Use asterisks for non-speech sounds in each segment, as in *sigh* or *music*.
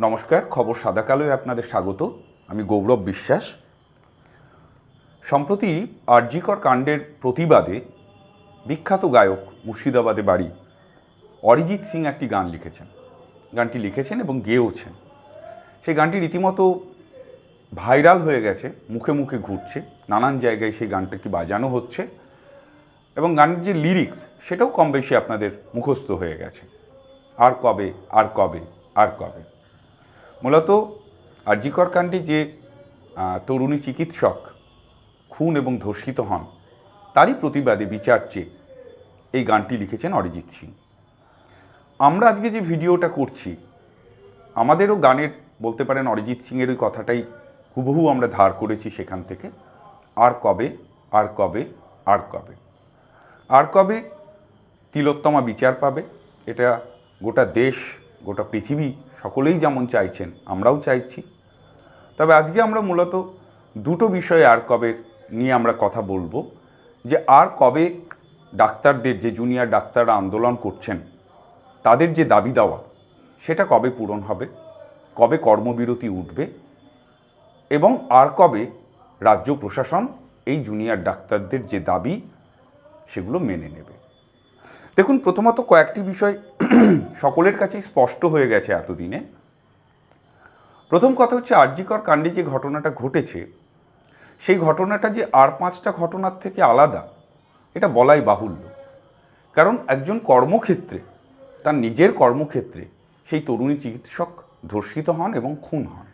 নমস্কার, খবর সাদা কালোয় আপনাদের স্বাগত। আমি গৌরব বিশ্বাস। সম্প্রতি আরজিকর কাণ্ডের প্রতিবাদে বিখ্যাত গায়ক মুর্শিদাবাদে বাড়ি অরিজিৎ সিং একটি গান লিখেছেন। গানটি লিখেছেন এবং গেয়েওছেন। সেই গানটি রীতিমতো ভাইরাল হয়ে গেছে, মুখে মুখে ঘুরছে, নানান জায়গায় সেই গানটাকে বাজানো হচ্ছে এবং গানের যে লিরিক্স সেটাও কম বেশি আপনাদের মুখস্থ হয়ে গেছে। আর কবে আর কবে আর কবে? মূলত আরজিকর কাণ্ডে যে তরুণী চিকিৎসক খুন এবং ধর্ষিত হন, তারই প্রতিবাদে বিচার চেয়ে এই গানটি লিখেছেন অরিজিৎ সিং। আমরা আজকে যে ভিডিওটা করছি, আমাদেরও গানের বলতে পারেন অরিজিৎ সিংয়ের ওই কথাটাই হুবহু আমরা ধার করেছি সেখান থেকে, আর কবে আর কবে আর কবে। আর কবে তিলোত্তমা বিচার পাবে, এটা গোটা দেশ, গোটা পৃথিবী সকলেই যেমন চাইছেন, আমরাও চাইছি। তবে আজকে আমরা মূলত দুটো বিষয়ে আর কবে নিয়ে আমরা কথা বলব, যে আর কবে ডাক্তারদের, যে জুনিয়র ডাক্তাররা আন্দোলন করছেন, তাদের যে দাবি দেওয়া, সেটা কবে পূরণ হবে, কবে কর্মবিরতি উঠবে, এবং আর কবে রাজ্য প্রশাসন এই জুনিয়র ডাক্তারদের যে দাবি, সেগুলো মেনে নেবে। দেখুন, প্রথমত কয়েকটি বিষয় *clears throat* সকলের কাছেই স্পষ্ট হয়ে গেছে এতদিনে। প্রথম কথা হচ্ছে, আরজিকর কাণ্ডে যে ঘটনাটা ঘটেছে, সেই ঘটনাটা যে আর পাঁচটা ঘটনার থেকে আলাদা, এটা বলাই বাহুল্য। কারণ একজন কর্মক্ষেত্রে, তার নিজের কর্মক্ষেত্রে সেই তরুণী চিকিৎসক ধর্ষিত হন এবং খুন হন।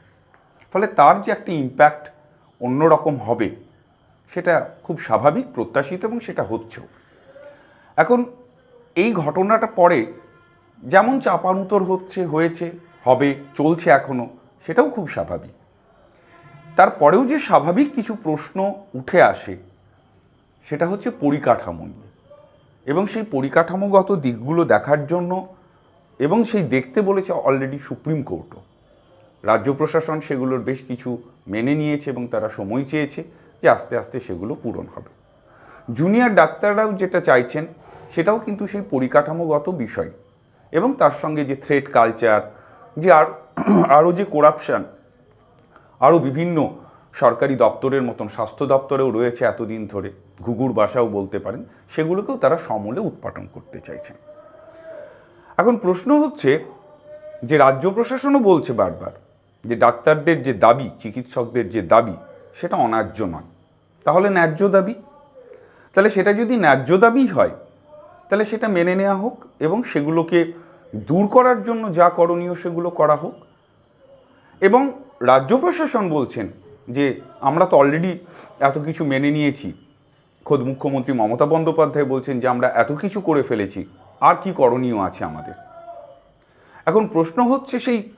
ফলে তার যে একটি ইম্প্যাক্ট অন্যরকম হবে, সেটা খুব স্বাভাবিক, প্রত্যাশিত এবং সেটা হচ্ছেও। এখন এই ঘটনাটা পরে যেমন চাপানুতর হচ্ছে, হয়েছে, হবে, চলছে এখনও সেটাও খুব স্বাভাবিক। তারপরেও যে স্বাভাবিক কিছু প্রশ্ন উঠে আসে, সেটা হচ্ছে পরিকাঠামো নিয়ে। এবং সেই পরিকাঠামোগত দিকগুলো দেখার জন্য এবং সেই দেখতে বলেছে অলরেডি সুপ্রিম কোর্টও। রাজ্য প্রশাসন সেগুলোর বেশ কিছু মেনে নিয়েছে এবং তারা সময় চেয়েছে যে আস্তে আস্তে সেগুলো পূরণ হবে। জুনিয়র ডাক্তাররাও যেটা চাইছেন সেটাও কিন্তু সেই পরিকাঠামোগত বিষয়। এবং তার সঙ্গে যে থ্রেড কালচার যে আর, আরও যে করাপশান আরও বিভিন্ন সরকারি দপ্তরের মতন স্বাস্থ্য দপ্তরেও রয়েছে এতদিন ধরে। ঘুঘুর বাসাও বলতে পারেন, সেগুলোকেও তারা সমূলে উৎপাদন করতে চাইছেন। এখন প্রশ্ন হচ্ছে যে রাজ্য প্রশাসনও বলছে বারবার যে ডাক্তারদের যে দাবি, চিকিৎসকদের যে দাবি, সেটা অন্যায্য নয়। তাহলে ন্যায্য দাবি? তাহলে সেটা যদি ন্যায্য দাবি হয় তাহলে সেটা মেনে নেওয়া হোক এবং সেগুলোকে দূর করার জন্য যা করণীয় সেগুলো করা হোক। এবং রাজ্য প্রশাসন বলছেন যে, আমরা তো অলরেডি এত কিছু মেনে নিয়েছি। খোদ মুখ্যমন্ত্রী মমতা বন্দ্যোপাধ্যায় বলছেন যে, আমরা এত কিছু করে ফেলেছি। আর কি করণীয় আছে আমাদের? এখন প্রশ্ন হচ্ছে সেই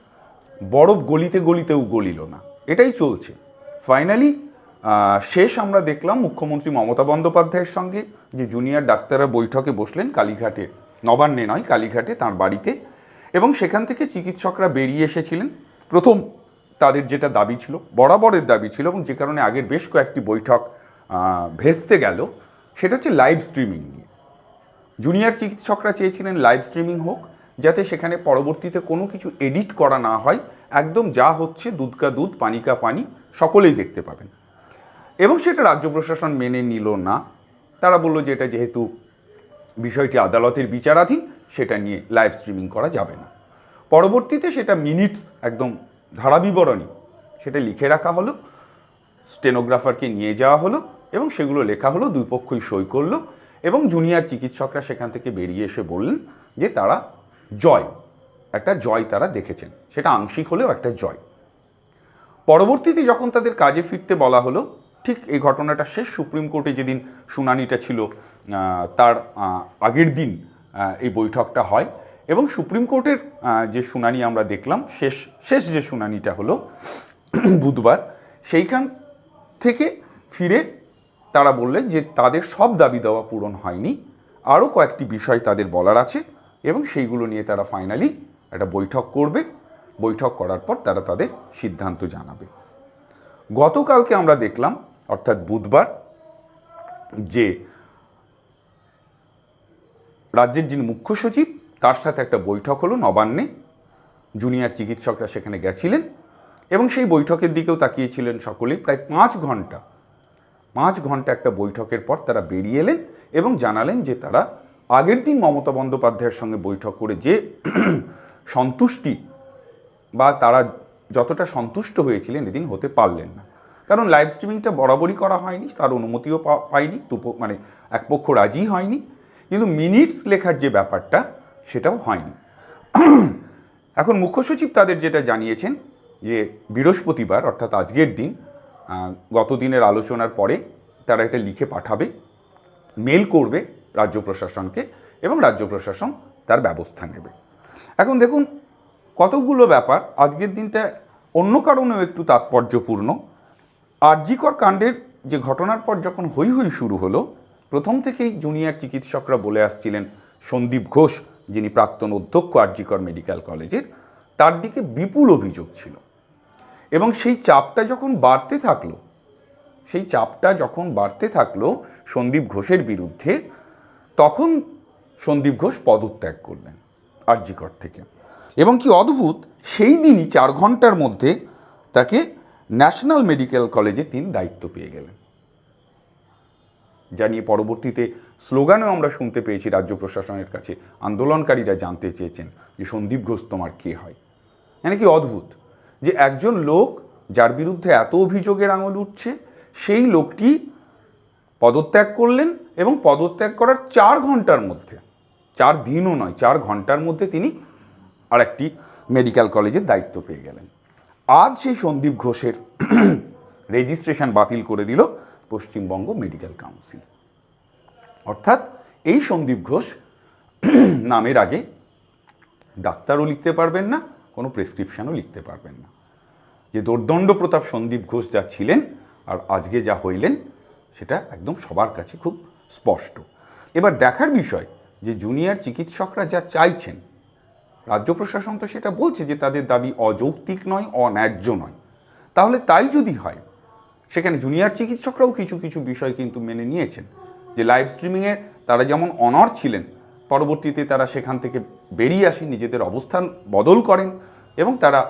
বরফ গলিতে গলিতেও গলিল না। এটাই চলছে। ফাইনালি শেষ আমরা দেখলাম মুখ্যমন্ত্রী মমতা বন্দ্যোপাধ্যায়ের সঙ্গে, যে জুনিয়র ডাক্তাররা বৈঠকে বসলেন কালীঘাটে নবান্নে নয়, কালীঘাটে তার বাড়িতে। এবং সেখান থেকে চিকিৎসকরা বেরিয়ে এসেছিলেন। প্রথম তাদের যেটা দাবি ছিল, বরাবরের দাবি ছিল, এবং যে কারণে আগের বেশ কয়েকটি বৈঠক ভেস্তে গেল, সেটা হচ্ছে লাইভ স্ট্রিমিং নিয়ে। জুনিয়র চিকিৎসকরা চেয়েছিলেন লাইভ স্ট্রিমিং হোক, যাতে সেখানে পরবর্তীতে কোনো কিছু এডিট করা না হয়। একদম যা হচ্ছে দুধ কা দুধ পানি কা পানি, সকলেই দেখতে পাবেন। এবং সেটা রাজ্য প্রশাসন মেনে নিল না। তারা বলল যে এটা যেহেতু বিষয়টি আদালতের বিচারাধীন, সেটা নিয়ে লাইভ স্ট্রিমিং করা যাবে না। পরবর্তীতে সেটা মিনিটস একদম ধারাবিবরণী সেটা লিখে রাখা হলো স্টেনোগ্রাফারকে নিয়ে যাওয়া হলো এবং সেগুলো লেখা হলো, দুই পক্ষই সই করল এবং জুনিয়র চিকিৎসকরা সেখান থেকে বেরিয়ে এসে বললেন যে তারা জয়, একটা জয় তারা দেখেছেন। সেটা আংশিক হলেও একটা জয়। পরবর্তীতে যখন তাদের কাজে ফিরতে বলা হলো ঠিক এই ঘটনাটা শেষ। সুপ্রিম কোর্টে যেদিন শুনানিটা ছিল তার আগের দিন এই বৈঠকটা হয় এবং সুপ্রিম কোর্টের যে শুনানি আমরা দেখলাম, শেষ শেষ যে শুনানিটা হলো বুধবার, সেইখান থেকে ফিরে তারা বললেন যে তাদের সব দাবি দেওয়া পূরণ হয়নি। আরও কয়েকটি বিষয় তাদের বলার আছে এবং সেইগুলো নিয়ে তারা ফাইনালি একটা বৈঠক করবে। বৈঠক করার পর তারা তাদের সিদ্ধান্ত জানাবে। গতকালকে আমরা দেখলাম অর্থাৎ বুধবার, যে রাজ্যের যিনি মুখ্য সচিব, তার সাথে একটা বৈঠক হলো নবান্নে। জুনিয়র চিকিৎসকরা সেখানে গেছিলেন এবং সেই বৈঠকের দিকেও তাকিয়েছিলেন সকলেই। প্রায় পাঁচ ঘণ্টা পাঁচ ঘণ্টা একটা বৈঠকের পর তারা বেরিয়ে এলেন এবং জানালেন যে তারা আগের দিন মমতা বন্দ্যোপাধ্যায়ের সঙ্গে বৈঠক করে যে সন্তুষ্টি বা তারা যতটা সন্তুষ্ট হয়েছিলেন এদিন হতে পারলেন না। কারণ লাইভ স্ট্রিমিংটা বরাবরই করা হয়নি, তার অনুমতিও পা- পায়নি দুপো মানে এক পক্ষ রাজি হয়নি, কিন্তু মিনিটস লেখার যে ব্যাপারটা, সেটাও হয়নি। এখন মুখ্য সচিব তাদের যেটা জানিয়েছেন, যে বৃহস্পতিবার, অর্থাৎ আজকের দিন গত দিনের আলোচনার পরে তারা এটা লিখে পাঠাবে মেল করবে রাজ্য প্রশাসনকে এবং রাজ্য প্রশাসন তার ব্যবস্থা নেবে। এখন দেখুন, কতগুলো ব্যাপার, আজকের দিনটা অন্য কারণেও একটু তাৎপর্যপূর্ণ। আরজিকর কাণ্ডের যে ঘটনার পর যখন হই হই শুরু হলো, প্রথম থেকেই জুনিয়র চিকিৎসকরা বলে আসছিলেন, সন্দীপ ঘোষ, যিনি প্রাক্তন অধ্যক্ষ আরজিকর মেডিকেল কলেজের, তার দিকে বিপুল অভিযোগ ছিল। এবং সেই চাপটা যখন বাড়তে থাকল, সেই চাপটা যখন বাড়তে থাকল সন্দীপ ঘোষের বিরুদ্ধে, তখন সন্দীপ ঘোষ পদত্যাগ করলেন আরজিকর থেকে। এবং কি অদ্ভুত, সেই দিনই চার ঘণ্টার মধ্যে তাকে ন্যাশনাল মেডিকেল কলেজে তিনি দায়িত্ব পেয়ে গেলেন। যা নিয়ে পরবর্তীতে স্লোগানও আমরা শুনতে পেয়েছি রাজ্য প্রশাসনের কাছে। আন্দোলনকারীরা জানতে চেয়েছেন যে সন্দীপ ঘোষ তোমার কে হয়। মানে কি অদ্ভুত যে একজন লোক যার বিরুদ্ধে এত অভিযোগের আঙুল উঠছে, সেই লোকটি পদত্যাগ করলেন এবং পদত্যাগ করার চার ঘণ্টার মধ্যে, চার দিনও নয়, চার ঘণ্টার মধ্যে তিনি আর একটি মেডিকেল কলেজের দায়িত্ব পেয়ে গেলেন। আজ সেই সন্দীপ ঘোষের রেজিস্ট্রেশন বাতিল করে দিল পশ্চিমবঙ্গ মেডিকেল কাউন্সিল। অর্থাৎ এই সন্দীপ ঘোষ নামের আগে ডাক্তারও লিখতে পারবেন না, কোনো প্রেসক্রিপশনও লিখতে পারবেন না। যে দোর্দণ্ড প্রতাপ সন্দীপ ঘোষ যা ছিলেন আর আজকে যা হইলেন, সেটা একদম সবার কাছে খুব স্পষ্ট। এবার দেখার বিষয় যে জুনিয়র চিকিৎসকরা যা চাইছেন রাজ্য প্রশাসন তো সেটা বলছে যে তাদের দাবি অযৌক্তিক নয়, অন্যায্য নয়। তাহলে তাই যদি হয়, সেখানে জুনিয়র চিকিৎসকরাও কিছু কিছু বিষয় কিন্তু মেনে নিয়েছেন যে লাইভ স্ট্রিমিংয়ে তারা যেমন অনর ছিলেন, পরবর্তীতে তারা সেখান থেকে বেরিয়ে আসেন, নিজেদের অবস্থান বদল করেন এবং তারা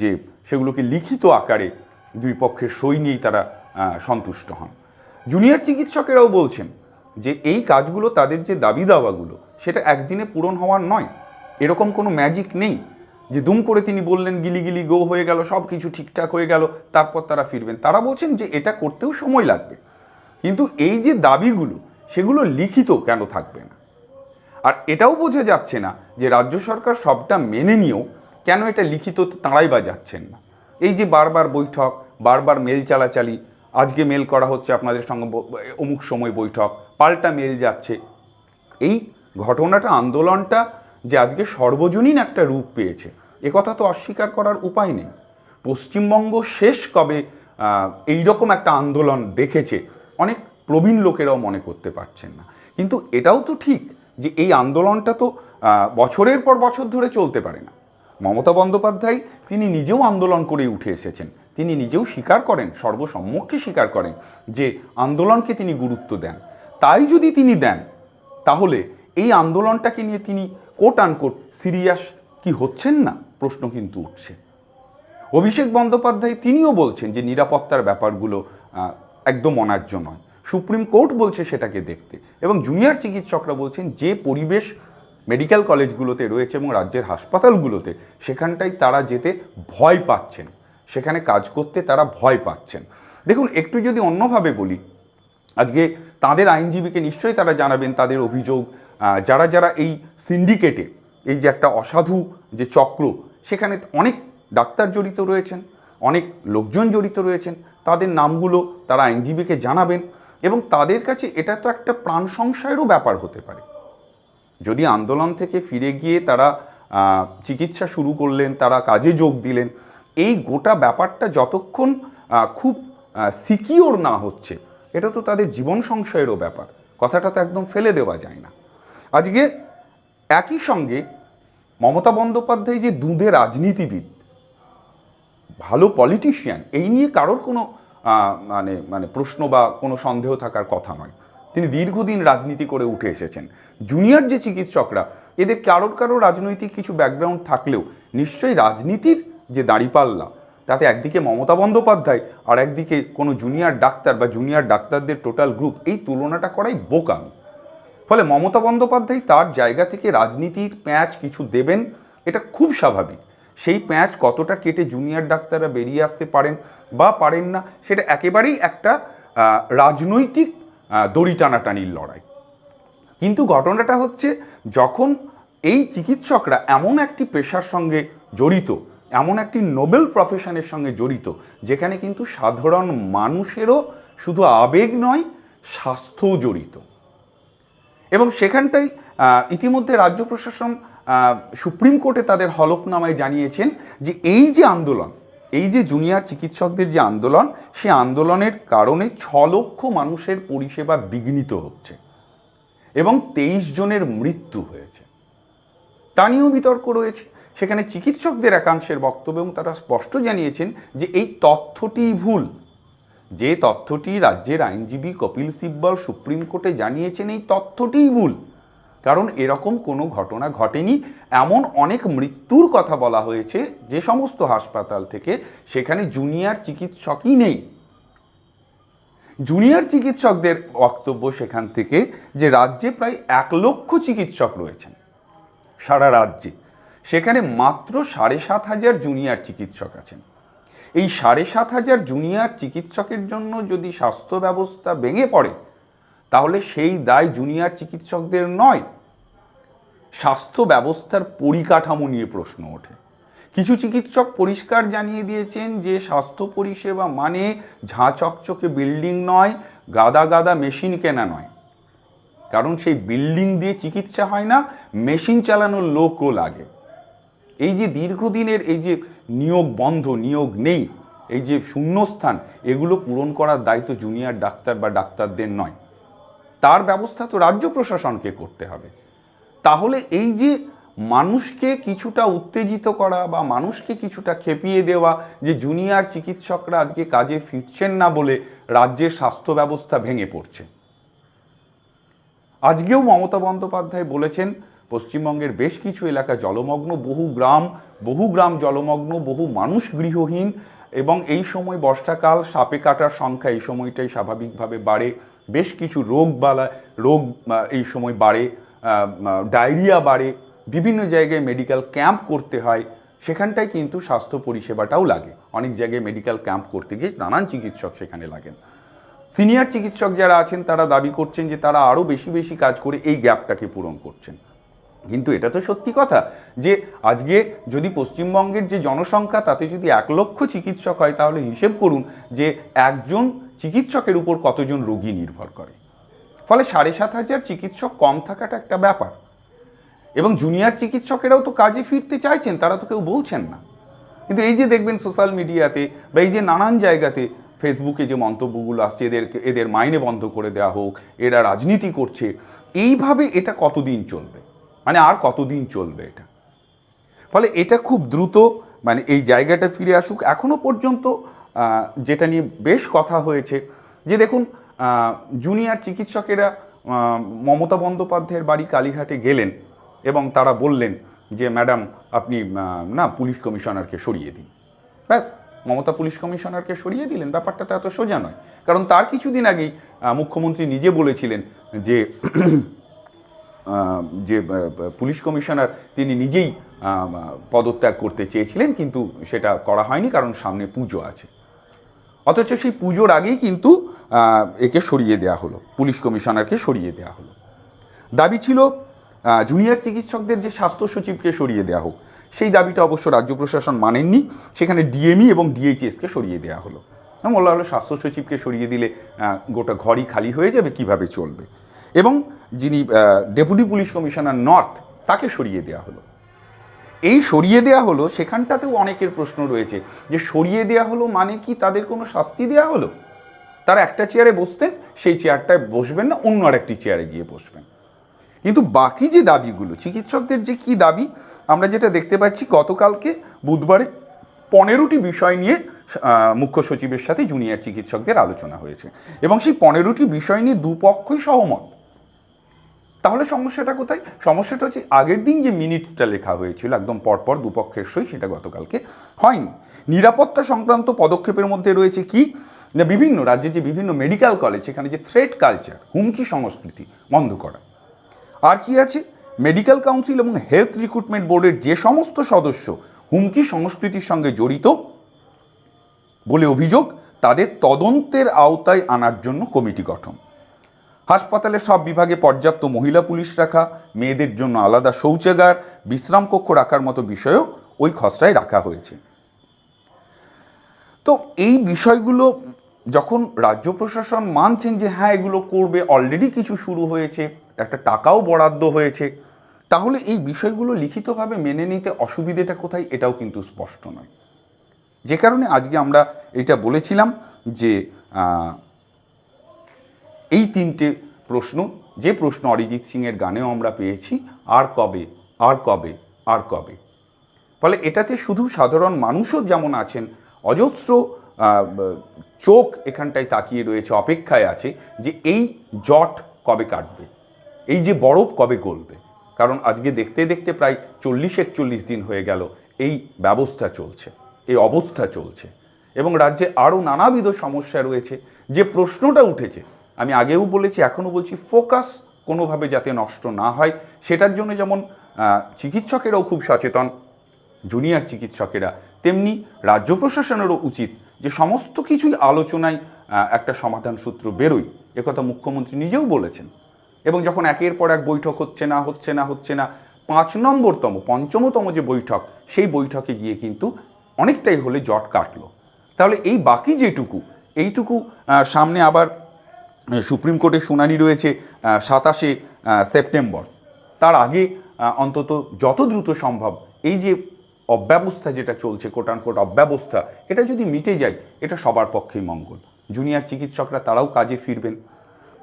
যে সেগুলোকে লিখিত আকারে দুই পক্ষের সই নিয়েই তারা সন্তুষ্ট হন। জুনিয়র চিকিৎসকেরাও বলছেন যে এই কাজগুলো, তাদের যে দাবি দাওয়াগুলো, সেটা একদিনে পূরণ হওয়ার নয় এরকম কোনো ম্যাজিক নেই যে দুম করে তিনি বললেন, গিলি গিলি গো হয়ে গেল, সব কিছু ঠিকঠাক হয়ে গেল, তারপর তারা ফিরবেন। তারা বলছেন যে এটা করতেও সময় লাগবে। কিন্তু এই যে দাবিগুলো, সেগুলো লিখিত কেন থাকবে না? আর এটাও বোঝা যাচ্ছে না যে রাজ্য সরকার সবটা মেনে নিয়েও কেন এটা লিখিত তাঁরাই বা যাচ্ছেন না। এই যে বারবার বৈঠক, বারবার মেল চালাচালি, আজকে মেল করা হচ্ছে আপনাদের সঙ্গে অমুক সময় বৈঠক, পাল্টা মেল যাচ্ছে, এই ঘটনাটা, আন্দোলনটা যে আজকে সর্বজনীন একটা রূপ পেয়েছে। একথা তো অস্বীকার করার উপায় নেই। পশ্চিমবঙ্গ শেষ কবে এই রকম একটা আন্দোলন দেখেছে, অনেক প্রবীণ লোকেরাও মনে করতে পারছেন না। কিন্তু এটাও তো ঠিক যে এই আন্দোলনটা তো বছরের পর বছর ধরে চলতে পারে না। মমতা বন্দ্যোপাধ্যায় তিনি নিজেও আন্দোলন করে উঠে এসেছেন। তিনি নিজেও স্বীকার করেন, সর্বসম্মুখে স্বীকার করেন যে আন্দোলনকে তিনি গুরুত্ব দেন। তাই যদি তিনি দেন, তাহলে এই আন্দোলনটাকে নিয়ে তিনি কোট আনকোট সিরিয়াস কি হচ্ছেন না? প্রশ্ন কিন্তু উঠছে। অভিষেক বন্দ্যোপাধ্যায় তিনিও বলছেন যে নিরাপত্তার ব্যাপারগুলো একদম অন্যায্য নয়। সুপ্রিম কোর্ট বলছে সেটাকে দেখতে এবং জুনিয়র চিকিৎসকরা বলছেন যে পরিবেশ মেডিকেল কলেজগুলোতে রয়েছে এবং রাজ্যের হাসপাতালগুলোতে, সেখানটায় তারা যেতে ভয় পাচ্ছেন। সেখানে কাজ করতে তারা ভয় পাচ্ছেন। দেখুন, একটু যদি অন্যভাবে বলি, আজকে তাদের আইনজীবীকে নিশ্চয়ই তারা জানাবেন, তাদের অভিযোগ যারা যারা এই সিন্ডিকেটে এই যে একটা অসাধু যে চক্র, সেখানে অনেক ডাক্তার জড়িত রয়েছেন, অনেক লোকজন জড়িত রয়েছেন, তাদের নামগুলো তারা আইনজীবীকে জানাবেন এবং তাদের কাছে এটা তো একটা প্রাণ সংশয়েরও ব্যাপার হতে পারে। যদি আন্দোলন থেকে ফিরে গিয়ে তারা চিকিৎসা শুরু করলেন, তারা কাজে যোগ দিলেন, এই গোটা ব্যাপারটা যতক্ষণ খুব সিকিওর না হচ্ছে, এটা তো তাদের জীবন সংশয়েরও ব্যাপার। কথাটা তো একদম ফেলে দেওয়া যায় না। আজকে একই সঙ্গে মমতা বন্দ্যোপাধ্যায় যে দুধে রাজনীতিবিদ, ভালো পলিটিশিয়ান এই নিয়ে কারোর কোনো মানে মানে প্রশ্ন বা কোনো সন্দেহ থাকার কথা নয়। তিনি দীর্ঘদিন রাজনীতি করে উঠে এসেছেন। জুনিয়র যে চিকিৎসকরা, এদের কারোর কারও রাজনৈতিক কিছু ব্যাকগ্রাউন্ড থাকলেও নিশ্চয়ই রাজনীতির যে দাঁড়িপাল্লা, তাতে একদিকে মমতা বন্দ্যোপাধ্যায় আর একদিকে কোনো জুনিয়র ডাক্তার বা জুনিয়র ডাক্তারদের টোটাল গ্রুপ এই তুলনাটা করাই বোকামি। ফলে মমতা বন্দ্যোপাধ্যায় তার জায়গা থেকে রাজনীতির প্যাঁচ কিছু দেবেন, এটা খুব স্বাভাবিক। সেই প্যাঁচ কতটা কেটে জুনিয়র ডাক্তাররা বেরিয়ে আসতে পারেন বা পারেন না, সেটা একেবারেই একটা রাজনৈতিক দড়ি টানাটানির লড়াই। কিন্তু ঘটনাটা হচ্ছে, যখন এই চিকিৎসকরা এমন একটি পেশার সঙ্গে জড়িত, এমন একটি নোবেল প্রফেশনের সঙ্গে জড়িত, যেখানে কিন্তু সাধারণ মানুষেরও শুধু আবেগ নয়, স্বাস্থ্যও জড়িত। এবং সেখানটাই ইতিমধ্যে রাজ্য প্রশাসন সুপ্রিম কোর্টে তাদের হলফনামায় জানিয়েছেন যে এই যে আন্দোলন, এই যে জুনিয়র চিকিৎসকদের যে আন্দোলন, সে আন্দোলনের কারণে ছ লক্ষ মানুষের পরিষেবা বিঘ্নিত হচ্ছে এবং তেইশ জনের মৃত্যু হয়েছে। তা নিয়েও বিতর্ক রয়েছে। সেখানে চিকিৎসকদের একাংশের বক্তব্য এবং তারা স্পষ্ট জানিয়েছেন যে এই তথ্যটি ভুল। যে তথ্যটি রাজ্যের আইনজীবী কপিল সিব্বল সুপ্রিম কোর্টে জানিয়েছেন, এই তথ্যটিই ভুল। কারণ এরকম কোনো ঘটনা ঘটেনি। এমন অনেক মৃত্যুর কথা বলা হয়েছে যে সমস্ত হাসপাতাল থেকে সেখানে জুনিয়র চিকিৎসকই নেই। জুনিয়র চিকিৎসকদের বক্তব্য সেখান থেকে যে রাজ্যে প্রায় এক লক্ষ চিকিৎসক রয়েছেন, সারা রাজ্যে। সেখানে মাত্র সাড়ে সাত হাজার জুনিয়র চিকিৎসক আছেন। এই সাড়ে সাত হাজার জুনিয়র চিকিৎসকের জন্য যদি স্বাস্থ্য ব্যবস্থা ভেঙে পড়ে, তাহলে সেই দায় জুনিয়র চিকিৎসকদের নয়। স্বাস্থ্য ব্যবস্থার পরিকাঠামো নিয়ে প্রশ্ন ওঠে। কিছু চিকিৎসক পরিষ্কার জানিয়ে দিয়েছেন যে স্বাস্থ্য পরিষেবা মানে ঝাঁ চকচকে বিল্ডিং নয়, গাদা গাদা মেশিন কেনা নয়। কারণ সেই বিল্ডিং দিয়ে চিকিৎসা হয় না, মেশিন চালানোর লোকও লাগে। এই যে দীর্ঘদিনের এই যে নিয়োগ বন্ধ, নিয়োগ নেই। এই যে শূন্যস্থান, এগুলো পূরণ করার দায়িত্ব জুনিয়র ডাক্তার বা ডাক্তারদের নয়। তার ব্যবস্থা তো রাজ্য প্রশাসনকে করতে হবে। তাহলে এই যে মানুষকে কিছুটা উত্তেজিত করা বা মানুষকে কিছুটা খেপিয়ে দেওয়া যে জুনিয়র চিকিৎসকরা আজকে কাজে ফিরছেন না বলে রাজ্যের স্বাস্থ্য ব্যবস্থা ভেঙে পড়ছে। আজকেও মমতা বন্দ্যোপাধ্যায় বলেছেন পশ্চিমবঙ্গের বেশ কিছু এলাকা জলমগ্ন, বহু গ্রাম বহু গ্রাম জলমগ্ন, বহু মানুষ গৃহহীন এবং এই সময় বর্ষাকাল, সাপে কাটার সংখ্যা এই সময়টাই স্বাভাবিকভাবে বাড়ে। বেশ কিছু রোগ বালা, রোগ এই সময় বাড়ে ডায়রিয়া বাড়ে, বিভিন্ন জায়গায় মেডিকেল ক্যাম্প করতে হয়, সেখানটায় কিন্তু স্বাস্থ্য পরিষেবাটাও লাগে। অনেক জায়গায় মেডিকেল ক্যাম্প করতে গিয়ে নানান চিকিৎসক সেখানে লাগেন। সিনিয়র চিকিৎসক যারা আছেন, তারা দাবি করছেন যে তারা আরও বেশি বেশি কাজ করে এই গ্যাপটাকে পূরণ করছেন। কিন্তু এটা তো সত্যি কথা যে আজকে যদি পশ্চিমবঙ্গের যে জনসংখ্যা, তাতে যদি এক লক্ষ চিকিৎসক হয়, তাহলে হিসেব করুন যে একজন চিকিৎসকের উপর কতজন রোগী নির্ভর করে। ফলে সাড়ে সাত হাজার চিকিৎসক কম থাকাটা একটা ব্যাপার। এবং জুনিয়র চিকিৎসকেরাও তো কাজে ফিরতে চাইছেন, তারা তো কেউ বলছেন না। কিন্তু এই যে দেখবেন সোশ্যাল মিডিয়াতে বা এই যে নানান জায়গাতে ফেসবুকে যে মন্তব্যগুলো আসছে, এদের এদের মাইনে বন্ধ করে দেওয়া হোক, এরা রাজনীতি করছে, এইভাবে এটা কতদিন চলবে? মানে আর কতদিন চলবে এটা? ফলে এটা খুব দ্রুত মানে এই জায়গাটা ফিরে আসুক। এখনও পর্যন্ত যেটা নিয়ে বেশ কথা হয়েছে, যে দেখুন জুনিয়র চিকিৎসকেরা মমতা বন্দ্যোপাধ্যায়ের বাড়ি কালীঘাটে গেলেন এবং তারা বললেন যে, ম্যাডাম, আপনি না, পুলিশ কমিশনারকে সরিয়ে দিন। ব্যাস, মমতা পুলিশ কমিশনারকে সরিয়ে দিলেন। ব্যাপারটা তো এত সোজা নয়। কারণ তার কিছুদিন আগেই মুখ্যমন্ত্রী নিজে বলেছিলেন যে যে পুলিশ কমিশনার তিনি নিজেই পদত্যাগ করতে চেয়েছিলেন, কিন্তু সেটা করা হয়নি কারণ সামনে পুজো আছে। অথচ সেই পুজোর আগেই কিন্তু একে সরিয়ে দেওয়া হলো, পুলিশ কমিশনারকে সরিয়ে দেওয়া হলো। দাবি ছিল জুনিয়র চিকিৎসকদের যে স্বাস্থ্য সচিবকে সরিয়ে দেওয়া হোক, সেই দাবিটা অবশ্য রাজ্য প্রশাসন মানেননি, সেখানে ডিএমই এবং ডিএইচএসকে সরিয়ে দেওয়া হলো। বলা হলো স্বাস্থ্য সচিবকে সরিয়ে দিলে গোটা ঘরই খালি হয়ে যাবে, কীভাবে চলবে? এবং যিনি ডেপুটি পুলিশ কমিশনার নর্থ, তাকে সরিয়ে দেওয়া হলো। এই সরিয়ে দেওয়া হলো, সেখানটাতেও অনেকের প্রশ্ন রয়েছে যে সরিয়ে দেওয়া হলো মানে কি তাদের কোনো শাস্তি দেওয়া হলো? তারা একটা চেয়ারে বসতেন, সেই চেয়ারটায় বসবেন না, অন্য আরেকটি চেয়ারে গিয়ে বসবেন। কিন্তু বাকি যে দাবিগুলো, চিকিৎসকদের যে কি দাবি, আমরা যেটা দেখতে পাচ্ছি গতকালকে বুধবারে পনেরোটি বিষয় নিয়ে মুখ্য সচিবের সাথে জুনিয়র চিকিৎসকদের আলোচনা হয়েছে। এবং সেই পনেরোটি বিষয় নিয়ে দুপক্ষই সহমত। তাহলে সমস্যাটা কোথায়? সমস্যাটা হচ্ছে আগের দিন যে মিনিটসটা লেখা হয়েছিল, একদম পরপর দুপক্ষের সই, সেটা গতকালকে হয়নি। নিরাপত্তা সংক্রান্ত পদক্ষেপের মধ্যে রয়েছে কি? না, বিভিন্ন রাজ্যে যে বিভিন্ন মেডিকেল কলেজ সেখানে যে থ্রেট কালচার হুমকি সংস্কৃতি বন্ধ করা। আর কি আছে? মেডিকেল কাউন্সিল এবং হেলথ রিক্রুটমেন্ট বোর্ডের যে সমস্ত সদস্য হুমকি সংস্কৃতির সঙ্গে জড়িত বলে অভিযোগ, তাদের তদন্তের আওতায় আনার জন্য কমিটি গঠন। হাসপাতালের সব বিভাগে পর্যাপ্ত মহিলা পুলিশ রাখা, মেয়েদের জন্য আলাদা শৌচাগার, বিশ্রাম কক্ষ রাখার মতো বিষয়ও ওই খসড়ায় রাখা হয়েছে। তো এই বিষয়গুলো যখন রাজ্য প্রশাসন মানছেন যে হ্যাঁ এগুলো করবে অলরেডি কিছু শুরু হয়েছে, একটা টাকাও বরাদ্দ হয়েছে, তাহলে এই বিষয়গুলো লিখিতভাবে মেনে নিতে অসুবিধেটা কোথায় এটাও কিন্তু স্পষ্ট নয়। যে কারণে আজকে আমরা এটা বলেছিলাম যে এই তিনটে প্রশ্ন, যে প্রশ্ন অরিজিৎ সিংয়ের গানেও আমরা পেয়েছি, আর কবে আর কবে আর কবে? ফলে এটাতে শুধু সাধারণ মানুষও যেমন আছেন, অজস্র চোখ এখানটায় তাকিয়ে রয়েছে, অপেক্ষায় আছে, যে এই জট কবে কাটবে? এই যে বরফ কবে গলবে? কারণ আজকে দেখতে দেখতে প্রায় চল্লিশ একচল্লিশ দিন হয়ে গেল, এই ব্যবস্থা চলছে, এই অবস্থা চলছে। এবং রাজ্যে আরও নানাবিধ সমস্যা রয়েছে, যে প্রশ্নটা উঠেছে আমি আগেও বলেছি, এখনও বলছি, ফোকাস কোনোভাবে যাতে নষ্ট না হয়। সেটার জন্য যেমন চিকিৎসকেরাও খুব সচেতন, জুনিয়র চিকিৎসকেরা, তেমনি রাজ্য প্রশাসনেরও উচিত যে সমস্ত কিছুই আলোচনায় একটা সমাধান সূত্র বেরোয়। একথা মুখ্যমন্ত্রী নিজেও বলেছেন। এবং যখন একের পর এক বৈঠক হচ্ছে না হচ্ছে না হচ্ছে না, পাঁচ নম্বরতম, পঞ্চমতম যে বৈঠক, সেই বৈঠকে গিয়ে কিন্তু অনেকটাই হলে জট কাটলো। তাহলে এই বাকি যেটুকু, এইটুকু সামনে আবার সুপ্রিম কোর্টে শুনানি রয়েছে সাতাশে সেপ্টেম্বর। তার আগে অন্তত যত দ্রুত সম্ভব এই যে অব্যবস্থা যেটা চলছে কোটান কোট অব্যবস্থা, এটা যদি মিটে যায়, এটা সবার পক্ষেই মঙ্গল। জুনিয়র চিকিৎসকরা তারাও কাজে ফিরবেন।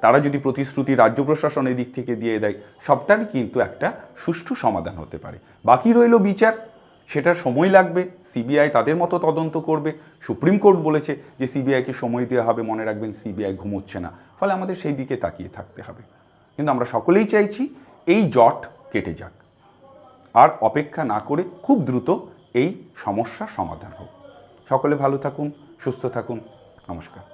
তারা যদি প্রতিশ্রুতি রাজ্য প্রশাসনের দিক থেকে দিয়ে দেয় সবটারই কিন্তু একটা সুষ্ঠু সমাধান হতে পারে। বাকি রইল বিচার, সেটা সময় লাগবে, সিবিআই তাদের মতো তদন্ত করবে। সুপ্রিম কোর্ট বলেছে যে, সিবিআইকে সময় দেওয়া হবে, মনে রাখবেন সিবিআই ঘুমোচ্ছে না। ফলে আমাদের সেই দিকে তাকিয়ে থাকতে হবে। কিন্তু আমরা সকলেই চাইছি এই জট কেটে যাক। আর অপেক্ষা না করে খুব দ্রুত এই সমস্যা সমাধান হোক। সকলে ভালো থাকুন, সুস্থ থাকুন। নমস্কার।